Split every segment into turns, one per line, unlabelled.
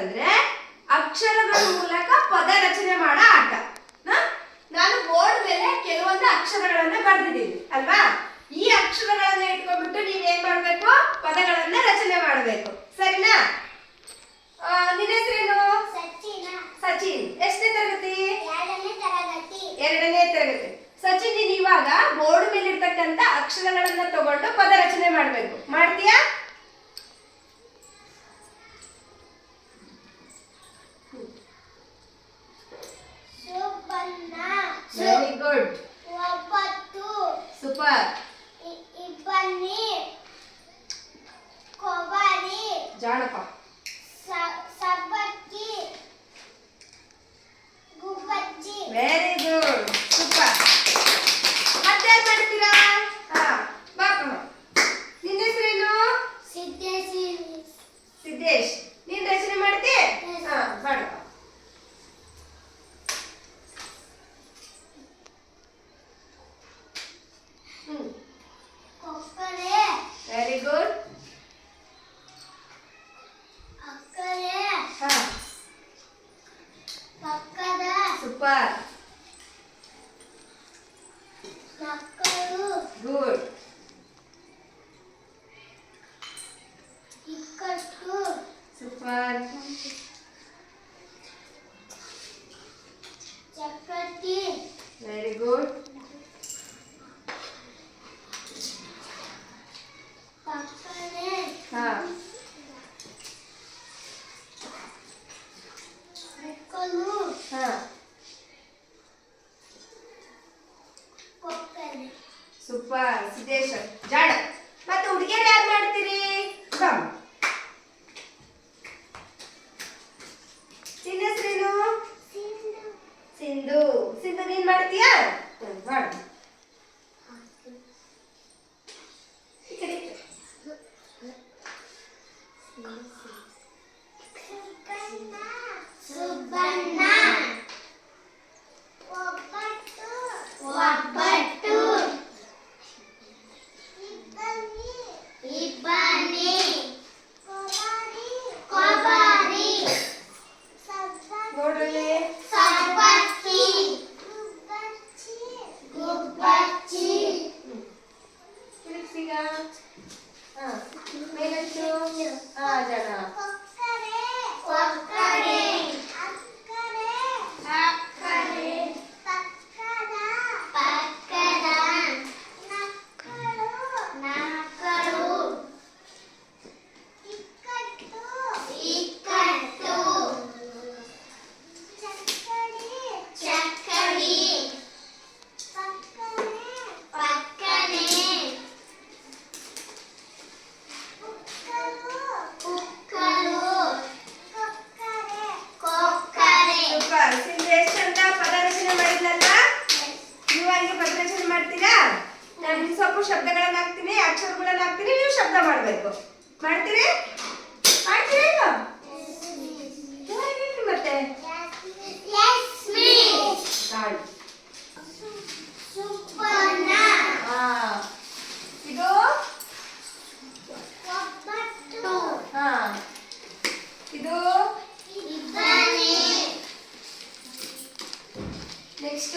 ಅಂತಂದ್ರೆ ಅಕ್ಷರಗಳ ಮೂಲಕ ಪದ ರಚನೆ ಮಾಡೋ ಆಟ? ನಾನು ಬೋರ್ಡ್ ಮೇಲೆ ಕೆಲವೊಂದು ಅಕ್ಷರಗಳನ್ನ ಬರೆದಿದ್ದೀನಿ ಅಲ್ವಾ? ಈ ಅಕ್ಷರಗಳನ್ನ ಇಟ್ಕೊಂಡ್ಬಿಟ್ಟು ನೀವ್ ಏನ್ ಮಾಡ್ಬೇಕು? ಪದಗಳನ್ನ ರಚನೆ ಮಾಡಬೇಕು. ಸರಿನಾ? ನಿನ್ನ ಹೆಸರೇನು?
ಸಚಿನ.
ಎಷ್ಟನೇ ತರಗತಿ?
ಎರಡನೇ ತರಗತಿ.
ಎರಡನೇ ತರಗತಿ. ಸಚಿನ್ ನೀನ್ ಇವಾಗ ಬೋರ್ಡ್ ಮೇಲೆ ಇರ್ತಕ್ಕಂತ ಅಕ್ಷರಗಳನ್ನ ತಗೊಂಡು ಪದ ರಚನೆ ಮಾಡ್ಬೇಕು. ಮಾಡ್ತೀಯಾ
ಸುಬ್ಬಣ್ಣ
ವೆರಿ ಗುಡ್
ಒಬ್ಬತ್ತು
ಸೂಪರ್ గుడ్ ಸೂಪರ್
ಸಿದ್ದೇಶ್
ಜಾಣ ಹಂಗೆ ಪದ ಮಾಡ್ತೀರಾ? ನಾನು ಸ್ವಲ್ಪ ಶಬ್ದಗಳನ್ನ ಹಾಕ್ತೀನಿ ಅಕ್ಷರಗಳನ್ನ ಹಾಕ್ತೀನಿ ನೀವು ಶಬ್ದ ಮಾಡಬೇಕು. ಮಾಡ್ತೀರಿ? ಮಾಡ್ತೀರಾ ಮತ್ತೆ? ಇದು? ಇದು? ನೆಕ್ಸ್ಟ್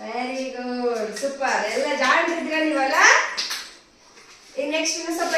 ವೆರಿ ಗುಡ್ ಸೂಪರ್ ಎಲ್ಲ ಜಾಣ್ರಿದ್ರ ನೀವಲ್ಲ? ನೆಕ್ಸ್ಟ್ ಸ್ವಲ್ಪ.